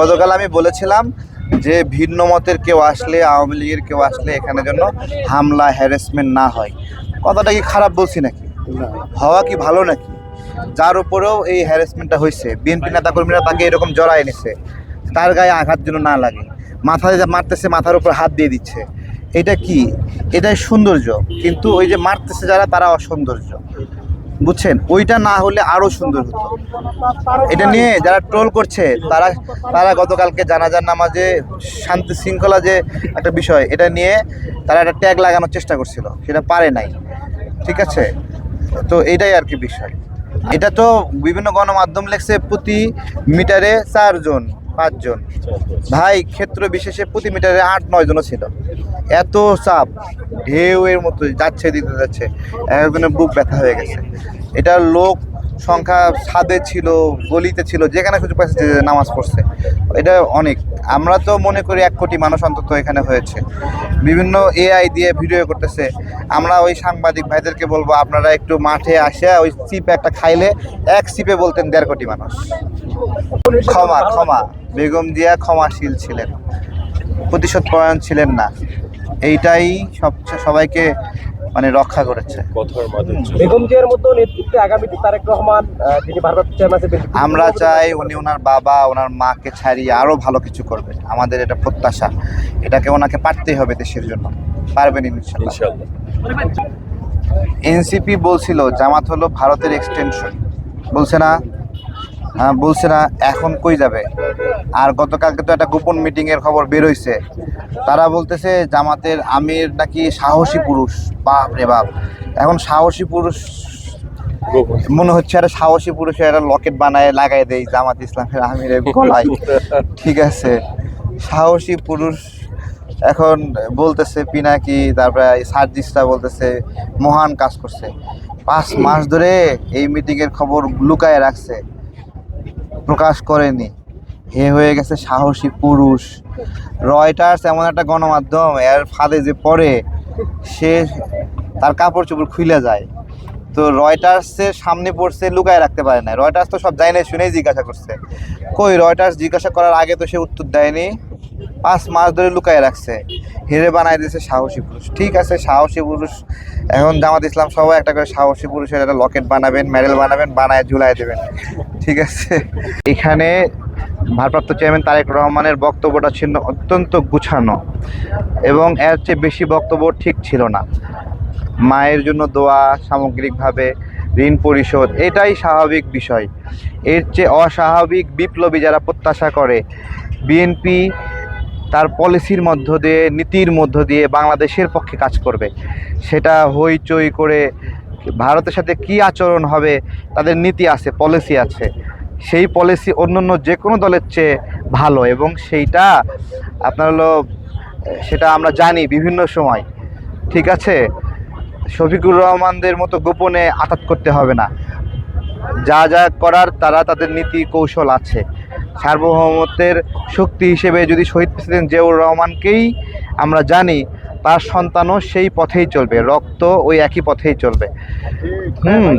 গতকাল আমি বলেছিলাম যে ভিন্ন মতের কেউ আসলে আওয়ামী লীগের কেউ আসলে এখানে জন্য হামলা হ্যারাসমেন্ট না হয়। কথাটা কি খারাপ বলছি নাকি? হওয়া কি ভালো নাকি? যার উপরেও এই হ্যারাসমেন্টটা হয়েছে। বিএনপি নেতাকর্মীরা তাকে এরকম জড়ায় এনেছে তার গায়ে আঘাত যেন না লাগে। মাথায় যা মারতেছে মাথার উপর হাত দিয়ে দিচ্ছে। এটা কি? এটাই সৌন্দর্য। কিন্তু ওই যে মারতেছে যারা তারা অসৌন্দর্য। বুঝছেন? ওইটা না হলে আরও সুন্দর হতো। এটা নিয়ে যারা ট্রোল করছে, তারা তারা গতকালকে জানাজার নামাজে শান্তি শৃঙ্খলা যে একটা বিষয়, এটা নিয়ে তারা একটা ট্যাগ লাগানোর চেষ্টা করছিল। সেটা পারে নাই। ঠিক আছে? তো এটাই আর কি বিষয়। এটা তো বিভিন্ন গণমাধ্যম লেখছে প্রতি মিটারে চারজন। পাঁচজন। ভাই ক্ষেত্র বিশেষে প্রতি মিটারে আট নয় জনও ছিল। এত চাপ ঢেউ এর মতো যাচ্ছে দিতে যাচ্ছে। একজনের বুক ব্যথা হয়ে গেছে। এটা লোক সংখ্যা ছাদে ছিল গলিতে ছিল যেখানে কিছু যে নামাজ পড়ছে। এটা অনেক। আমরা তো মনে করি এক কোটি মানুষ অন্তত এখানে হয়েছে। বিভিন্ন এআই দিয়ে ভিডিও করতেছে। আমরা ওই সাংবাদিক ভাইদেরকে বলব আপনারা একটু মাঠে আসে ওই সিপে একটা খাইলে এক সিপে বলতেন দেড় কোটি মানুষ। ক্ষমা ক্ষমা। বেগম জিয়া ক্ষমাশীল ছিলেন। প্রতিশোধ পরায়ণ ছিলেন না। এইটাই সবচেয়ে সবাইকে মানে রক্ষা করেছে। বেগম জিয়ার মতো নেতৃত্বে আগামীতে তারেক রহমান আহ, ভারপ্রাপ্ত চেয়ারম্যান আমরা চাই উনি ওনার বাবা ওনার মাকে ছাড়িয়ে আরও ভালো কিছু করবেন। আমাদের এটা প্রত্যাশা। এটাকে ওনাকে পারতেই হবে দেশের জন্য। পারবেন ইনশাআল্লাহ। এনসিপি বলছিল জামাত হলো ভারতের এক্সটেনশন বলছে না? বলছে না, এখন কই যাবে? আর গতকালকে তো একটা গোপন মিটিং এর খবর বের তারা বলতেছে, জামাতের আমির নাকি সাহসী পুরুষ। বাপ রে বাপ। এখন সাহসী পুরুষ, মনে হচ্ছে একটা সাহসী পুরুষের একটা লকেট বানায় লাগাই দেয় জামাত ইসলামের আমিরের গলায়। ঠিক আছে। সাহসী পুরুষ এখন বলতেছে, পিনাকি, তারপরে এই সার্জিসটা বলতেছে, মহান কাজ করছে। পাঁচ মাস ধরে এই মিটিংয়ের খবর লুকায় রাখছে। প্রকাশ করেনি। হে হয়ে গেছে সাহসী পুরুষ। রয়টার্স এমন একটা গণমাধ্যম, এর ফাঁদে যে পড়ে, সে তার কাপড় চোপড় খুলে যায়। তো রয়টার্সের সামনে পড়ছে, লুকায় রাখতে পারে না রয়টার্স তো সব জানে, শুনেই জিজ্ঞাসা করছে। কই রয়টার্স জিজ্ঞাসা করার আগে তো সে উত্তর দেয়নি। পাঁচ মাস ধরে লুকায় রাখছে। হেরে বানাই দিয়েছে সাহসী পুরুষ। ঠিক আছে, সাহসী পুরুষ। এখন জামাত ইসলাম সবাই একটা করে সাহসী পুরুষের একটা লকেট বানাবেন মেডেল বানাবেন, বানায় ঝুলাই দেবেন। ঠিক আছে? এখানে ভারপ্রাপ্ত চেয়ারম্যান তারেক রহমানের বক্তব্যটা ছিল অত্যন্ত গুছানো এবং এর চেয়ে বেশি বক্তব্য ঠিক ছিল না। মায়ের জন্য দোয়া, সামগ্রিকভাবে ঋণ পরিশোধ, এটাই স্বাভাবিক বিষয়। এর চেয়ে অস্বাভাবিক বিপ্লবী যারা প্রত্যাশা করে, বিএনপি তার পলিসির মধ্য দিয়ে, নীতির মধ্য দিয়ে বাংলাদেশের পক্ষে কাজ করবে। সেটা হইচই করে ভারতের সাথে কি আচরণ হবে, তাদের নীতি আছে, পলিসি আছে। সেই পলিসি অন্যান্য যে কোনো দলের চেয়ে ভালো এবং সেইটা আপনার হলো, সেটা আমরা জানি বিভিন্ন সময়। ঠিক আছে? শফিকুর রহমানদের মতো গোপনে আঘাত করতে হবে না। যা যা করার তারা তাদের নীতি কৌশল আছে। সার্বভৌমত্বের শক্তি হিসেবে যদি শহীদ প্রেসিডেন্ট জিয়াউর রহমানকেই আমরা জানি, তার সন্তানও সেই পথেই চলবে, রক্ত ওই একই পথেই চলবে। হুম।